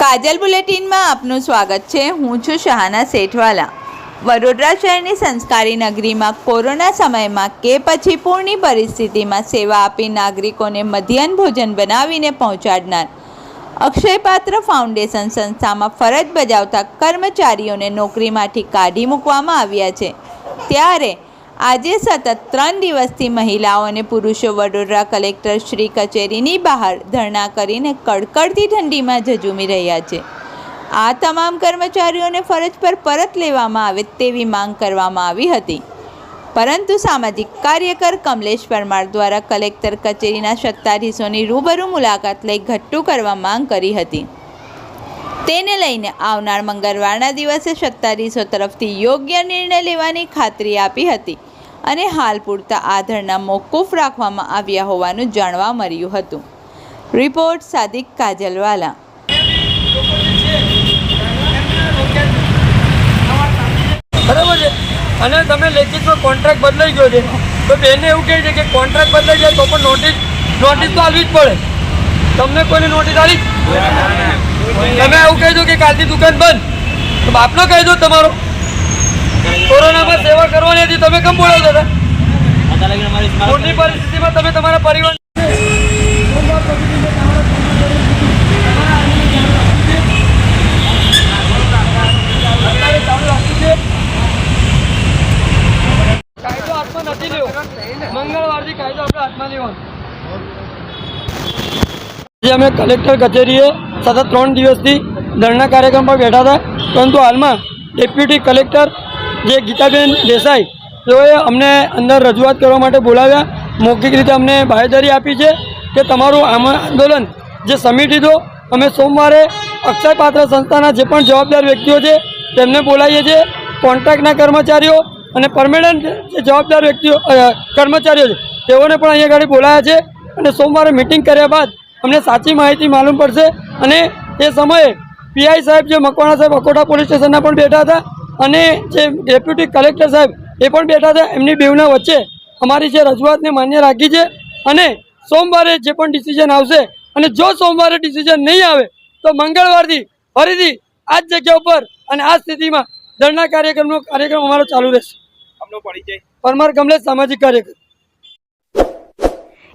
કાજલ બુલેટિનમાં આપનું સ્વાગત છે. હું છું શહાના શેઠવાલા. વડોદરા શહેરની સંસ્કારી નગરીમાં કોરોના સમયમાં કે પછી પૂરની પરિસ્થિતિમાં સેવા આપી નાગરિકોને મધ્યાહન ભોજન બનાવીને પહોંચાડનાર અક્ષયપાત્ર ફાઉન્ડેશન સંસ્થામાં ફરજ બજાવતા કર્મચારીઓને નોકરીમાંથી કાઢી મૂકવામાં આવ્યા છે. ત્યારે આજે સતત ત્રણ દિવસથી મહિલાઓ અને પુરુષો વડોદરા કલેક્ટર શ્રી કચેરીની બહાર ધરણા કરીને કડકડતી ઠંડીમાં ઝઝૂમી રહ્યા છે. આ તમામ કર્મચારીઓને ફરજ પર પરત લેવામાં આવે તેવી માંગ કરવામાં આવી હતી. પરંતુ સામાજિક કાર્યકર કમલેશ પરમાર દ્વારા કલેક્ટર કચેરીના સત્તાધીશોની રૂબરૂ મુલાકાત લઈ ઘટ્ટું કરવા માંગ કરી હતી. તેને લઈને આવનાર મંગળવારના દિવસે સત્તાધીશો તરફથી યોગ્ય નિર્ણય લેવાની ખાતરી આપી હતી અને હાલ પૂરતા આ ધરણા મોકૂફ રાખવામાં આવ્યા હોવાનું જાણવા મળ્યું હતું. રિપોર્ટ સાદિક કાજલવાલા. બરાબર છે? અને તમે લેખિતમાં કોન્ટ્રાક્ટ બદલાઈ ગયો છે. તો બેને એવું કહે છે કે કોન્ટ્રાક્ટ બદલાઈ જાય તો પણ નોટિસ નોટિસ તો આવવી જ પડે. તમને કોઈને નોટિસ આવી તમે એવું કહેજો કે કાલથી દુકાન બંધ? તો બાપનો કહેજો તમારો. કોરોનામાં સેવા કરવાની હતી તમે કેમ બોલાવતા હતા? પરિસ્થિતિમાં તમે તમારા પરિવાર આજે અમે કલેક્ટર કચેરીએ સતત ત્રણ દિવસથી ધરણા કાર્યક્રમ પર બેઠા હતા. પરંતુ હાલમાં ડેપ્યુટી કલેક્ટર જે ગીતાબેન દેસાઈ, તેઓએ અમને અંદર રજૂઆત કરવા માટે બોલાવ્યા. મૌખિક રીતે અમને બાહેધરી આપી છે કે તમારું આમ આંદોલન જે સમિટી દો અમે સોમવારે અક્ષયપાત્ર સંસ્થાના જે પણ જવાબદાર વ્યક્તિઓ છે, તેમને બોલાવીએ છીએ. કોન્ટ્રાક્ટના કર્મચારીઓ અને પરમેનન્ટ જે જવાબદાર વ્યક્તિઓ કર્મચારીઓ છે, તેઓને પણ અહીંયા આગળ બોલાયા છે અને સોમવારે મિટિંગ કર્યા બાદ અમને સાચી માહિતી માલુમ પડશે અને એ સમયે પીઆઈ સાહેબ જે મકવાણા સાહેબ અકોટા પોલીસ સ્ટેશનના પણ બેઠા હતા અને જે ડેપ્યુટી કલેક્ટર સાહેબ એ પણ બેઠા હતા એમની બેવના વચ્ચે અમારી જે રજૂઆતને માન્ય રાખી છે અને સોમવારે જે પણ ડિસિઝન આવશે અને જો સોમવારે ડિસિઝન નહીં આવે તો મંગળવારથી ફરીથી આ જ જગ્યા ઉપર અને આ સ્થિતિમાં ધરના કાર્યક્રમનો કાર્યક્રમ અમારો ચાલુ રહેશે. પરમાર કમલેશ સામાજિક કાર્યકર.